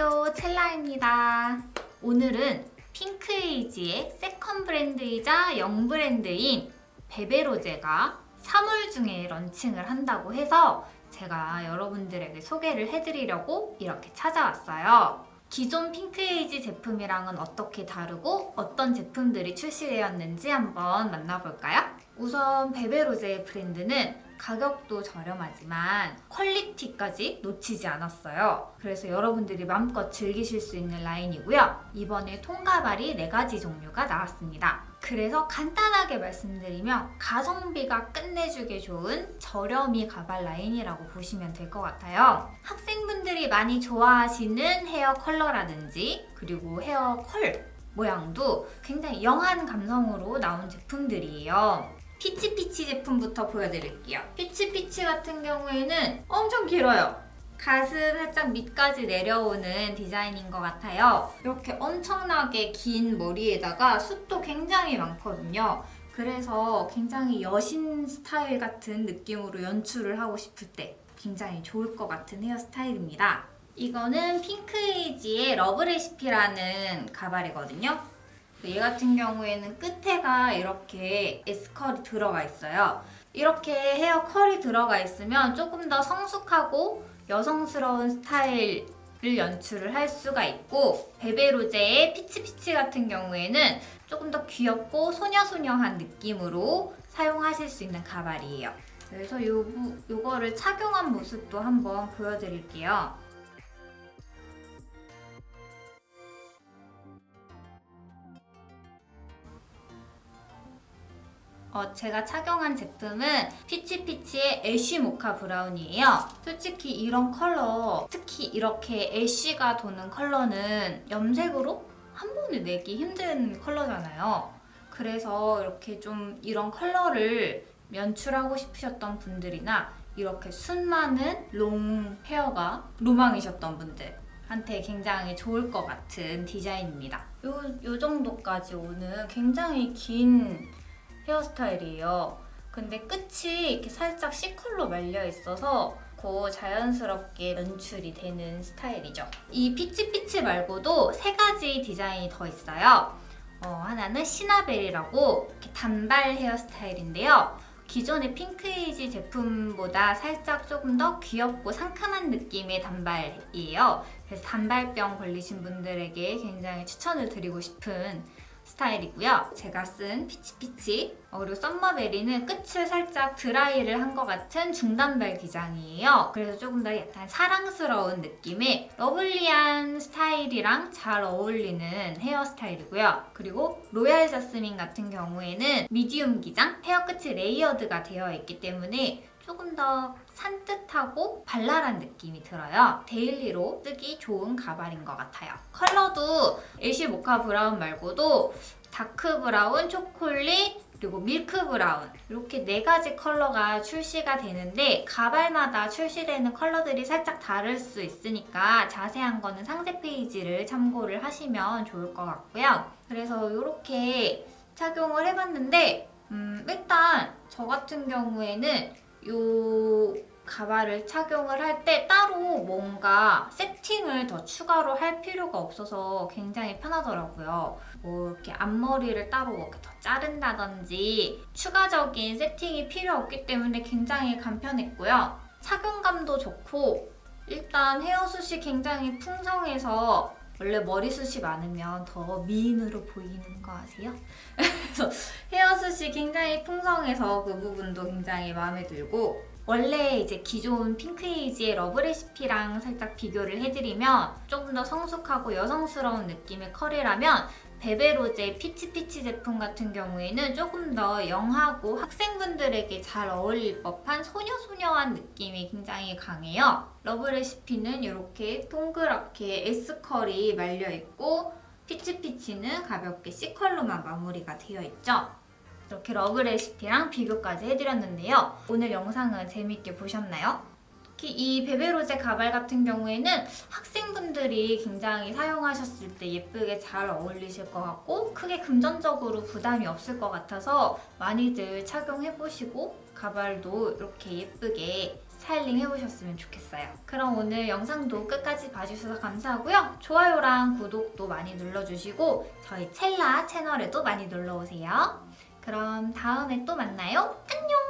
안녕하세요. 첼라입니다. 오늘은 핑크에이지의 세컨 브랜드이자 영 브랜드인 베베로제가 3월 중에 런칭을 한다고 해서 제가 여러분들에게 소개를 해드리려고 이렇게 찾아왔어요. 기존 핑크에이지 제품이랑은 어떻게 다르고 어떤 제품들이 출시되었는지 한번 만나볼까요? 우선 베베로제 브랜드는 가격도 저렴하지만 퀄리티까지 놓치지 않았어요. 그래서 여러분들이 마음껏 즐기실 수 있는 라인이고요. 이번에 통가발이 4가지 종류가 나왔습니다. 그래서 간단하게 말씀드리면 가성비가 끝내주게 좋은 저렴이 가발 라인이라고 보시면 될 것 같아요. 학생분들이 많이 좋아하시는 헤어 컬러라든지 그리고 헤어 컬 모양도 굉장히 영한 감성으로 나온 제품들이에요. 피치피치 제품부터 보여드릴게요. 피치피치 같은 경우에는 엄청 길어요. 가슴 살짝 밑까지 내려오는 디자인인 것 같아요. 이렇게 엄청나게 긴 머리에다가 숱도 굉장히 많거든요. 그래서 굉장히 여신 스타일 같은 느낌으로 연출을 하고 싶을 때 굉장히 좋을 것 같은 헤어스타일입니다. 이거는 핑크에이지의 러브레시피라는 가발이거든요. 얘 같은 경우에는 끝에가 이렇게 S컬이 들어가 있어요. 이렇게 헤어 컬이 들어가 있으면 조금 더 성숙하고 여성스러운 스타일을 연출을 할 수가 있고 베베로제의 피치피치 같은 경우에는 조금 더 귀엽고 소녀소녀한 느낌으로 사용하실 수 있는 가발이에요. 그래서 요, 요거를 착용한 모습도 한번 보여드릴게요. 어, 제가 착용한 제품은 피치피치의 애쉬 모카 브라운이에요. 솔직히 이런 컬러, 특히 이렇게 애쉬가 도는 컬러는 염색으로 한 번에 내기 힘든 컬러잖아요. 그래서 이렇게 좀 이런 컬러를 연출하고 싶으셨던 분들이나 이렇게 순 많은 롱 헤어가 로망이셨던 분들 한테 굉장히 좋을 것 같은 디자인입니다. 요, 요 정도까지 오는 굉장히 긴 헤어스타일이에요. 근데 끝이 이렇게 살짝 C컬로 말려 있어서 고 자연스럽게 연출이 되는 스타일이죠. 이 피치피치 말고도 세 가지 디자인이 더 있어요. 어, 하나는 시나벨이라고 단발 헤어스타일인데요. 기존의 핑크에이지 제품보다 살짝 조금 더 귀엽고 상큼한 느낌의 단발이에요. 그래서 단발병 걸리신 분들에게 굉장히 추천을 드리고 싶은 스타일이고요. 제가 쓴 피치피치 어, 그리고 썸머베리는 끝을 살짝 드라이를 한 것 같은 중단발 기장이에요. 그래서 조금 더 약간 사랑스러운 느낌의 러블리한 스타일이랑 잘 어울리는 헤어스타일이고요. 그리고 로얄 자스민 같은 경우에는 미디움 기장, 헤어 끝이 레이어드가 되어 있기 때문에 조금 더 산뜻하고 발랄한 느낌이 들어요. 데일리로 쓰기 좋은 가발인 것 같아요. 컬러도 애쉬 모카 브라운 말고도 다크 브라운, 초콜릿, 그리고 밀크 브라운 이렇게 네 가지 컬러가 출시가 되는데 가발마다 출시되는 컬러들이 살짝 다를 수 있으니까 자세한 거는 상세 페이지를 참고를 하시면 좋을 것 같고요. 그래서 이렇게 착용을 해봤는데 음, 일단 저 같은 경우에는 요 가발을 착용을 할 때 따로 뭔가 세팅을 더 추가로 할 필요가 없어서 굉장히 편하더라고요. 뭐 이렇게 앞머리를 따로 이렇게 더 자른다든지 추가적인 세팅이 필요 없기 때문에 굉장히 간편했고요. 착용감도 좋고 일단 헤어숱이 굉장히 풍성해서 원래 머리숱이 많으면 더 미인으로 보이는 거 아세요? 그래서 헤어숱이 굉장히 풍성해서 그 부분도 굉장히 마음에 들고 원래 이제 기존 핑크에이지의 러브 레시피랑 살짝 비교를 해드리면 조금 더 성숙하고 여성스러운 느낌의 컬이라면 베베로제 피치피치 제품 같은 경우에는 조금 더 영하고 학생분들에게 잘 어울릴 법한 소녀소녀한 느낌이 굉장히 강해요. 러브레시피는 이렇게 동그랗게 S컬이 말려있고 피치피치는 가볍게 C컬로만 마무리가 되어 있죠. 이렇게 러브 레시피랑 비교까지 해드렸는데요. 오늘 영상은 재밌게 보셨나요? 특히 이 베베로제 가발 같은 경우에는 학생분들이 굉장히 사용하셨을 때 예쁘게 잘 어울리실 것 같고 크게 금전적으로 부담이 없을 것 같아서 많이들 착용해보시고 가발도 이렇게 예쁘게 스타일링 해보셨으면 좋겠어요. 그럼 오늘 영상도 끝까지 봐주셔서 감사하고요. 좋아요랑 구독도 많이 눌러주시고 저희 첼라 채널에도 많이 놀러오세요. 그럼 다음에 또 만나요. 안녕!